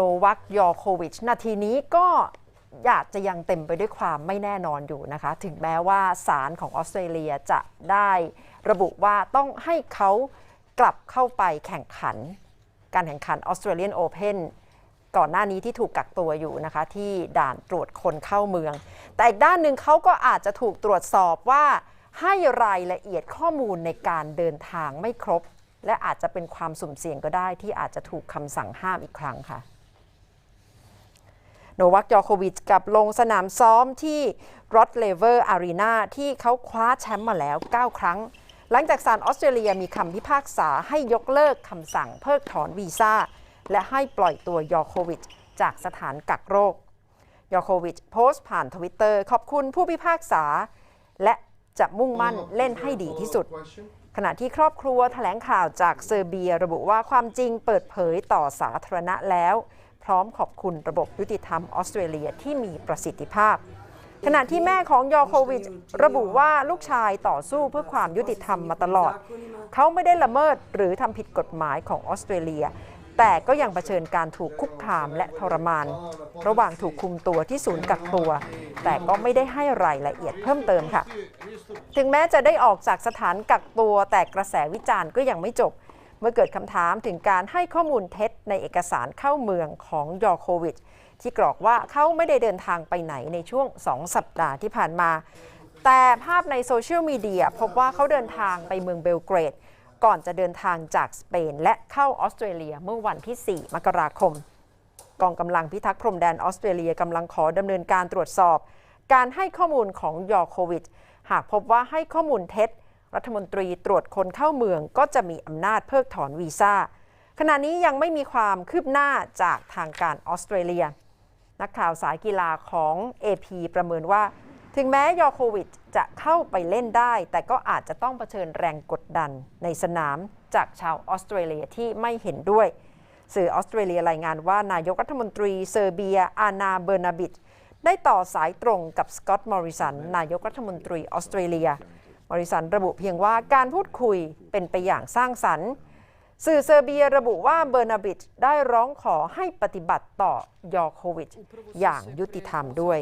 โนวัคยอโควิช นาทีนี้ก็อยากจะยังเต็มไปด้วยความไม่แน่นอนอยู่นะคะ ถึงแม้ว่าศาลของออสเตรเลียจะได้ระบุว่าต้องให้เขากลับเข้าไปแข่งขัน การแข่งขันออสเตรเลียนโอเพนก่อนหน้านี้ที่ถูกกักตัวอยู่นะคะ ที่ด่านตรวจคนเข้าเมือง แต่อีกด้านหนึ่งเขาก็อาจจะถูกตรวจสอบว่าให้รายละเอียดข้อมูลในการเดินทางไม่ครบ และอาจจะเป็นความสุ่มเสี่ยงก็ได้ที่อาจจะถูกคำสั่งห้ามอีกครั้งค่ะ โนวัคยอโควิชกับลงสนามซ้อมที่รอดเลเวอร์อารีนาที่เขาคว้าแชมป์มาแล้ว 9 ครั้ง หลังจากศาลออสเตรเลียมีคำพิพากษาให้ยกเลิกคำสั่งเพิกถอนวีซ่า และให้ปล่อยตัวยอโควิชจากสถานกักโรค ยอโควิชโพสต์ผ่านทวิตเตอร์ขอบคุณผู้พิพากษา และจะมุ่งมั่นเล่นให้ดีที่สุด ขณะที่ครอบครัวแถลงข่าวจากเซอร์เบียระบุว่าความจริงเปิดเผยต่อสาธารณะแล้ว ร้อมขอบคุณระบบยุติธรรมออสเตรเลียที่มีประสิทธิภาพ ขณะที่แม่ของยอโควิชระบุว่าลูกชายต่อสู้เพื่อความยุติธรรมมาตลอด เขาไม่ได้ละเมิดหรือทำผิดกฎหมายของออสเตรเลีย แต่ก็ยังเผชิญการถูกคุกคามและทรมาน ระหว่างถูกคุมตัวที่ศูนย์กักตัว แต่ก็ไม่ได้ให้รายละเอียดเพิ่มเติมค่ะ ถึงแม้จะได้ออกจากสถานกักตัวแต่กระแสวิจารณ์ก็ยังไม่จบ เมื่อเกิดคำถามถึงการให้ข้อมูลเท็จในเอกสารเข้าเมืองของยอโควิดที่กรอกว่าเขาไม่ได้เดินทางไปไหนในช่วง 2 สัปดาห์ที่ผ่านมา แต่ภาพในโซเชียลมีเดียพบว่าเขาเดินทางไปเมืองเบลเกรด ก่อนจะเดินทางจากสเปน และเข้าออสเตรเลียเมื่อวันที่ 4 มกราคม กองกำลังพิทักษ์พรมแดนออสเตรเลียกำลังขอดำเนินการตรวจสอบ การให้ข้อมูลของยอโควิดหากพบว่าให้ข้อมูลเท็จ รัฐมนตรีตรวจคนเข้าเมืองก็จะมีอำนาจเพิกถอนวีซ่า ขณะนี้ยังไม่มีความคืบหน้าจากทางการออสเตรเลีย นักข่าวสายกีฬาของ AP ประเมินว่า ถึงแม้ยอโควิดจะเข้าไปเล่นได้ แต่ก็อาจจะต้องเผชิญแรงกดดันในสนามจากชาวออสเตรเลียที่ไม่เห็นด้วย สื่อออสเตรเลียรายงานว่านายกรัฐมนตรีเซอร์เบีย อานาเบอร์นาบิตได้ต่อสายตรงกับสกอตต์มอริสันนายกรัฐมนตรีออสเตรเลีย มอริสันระบุเพียงว่าการพูดคุยเป็นไปอย่างสร้างสรรค์สื่อเซอร์เบียระบุว่าเบอร์นาบิชได้ร้องขอให้ปฏิบัติต่อยอโควิชอย่างยุติธรรมด้วย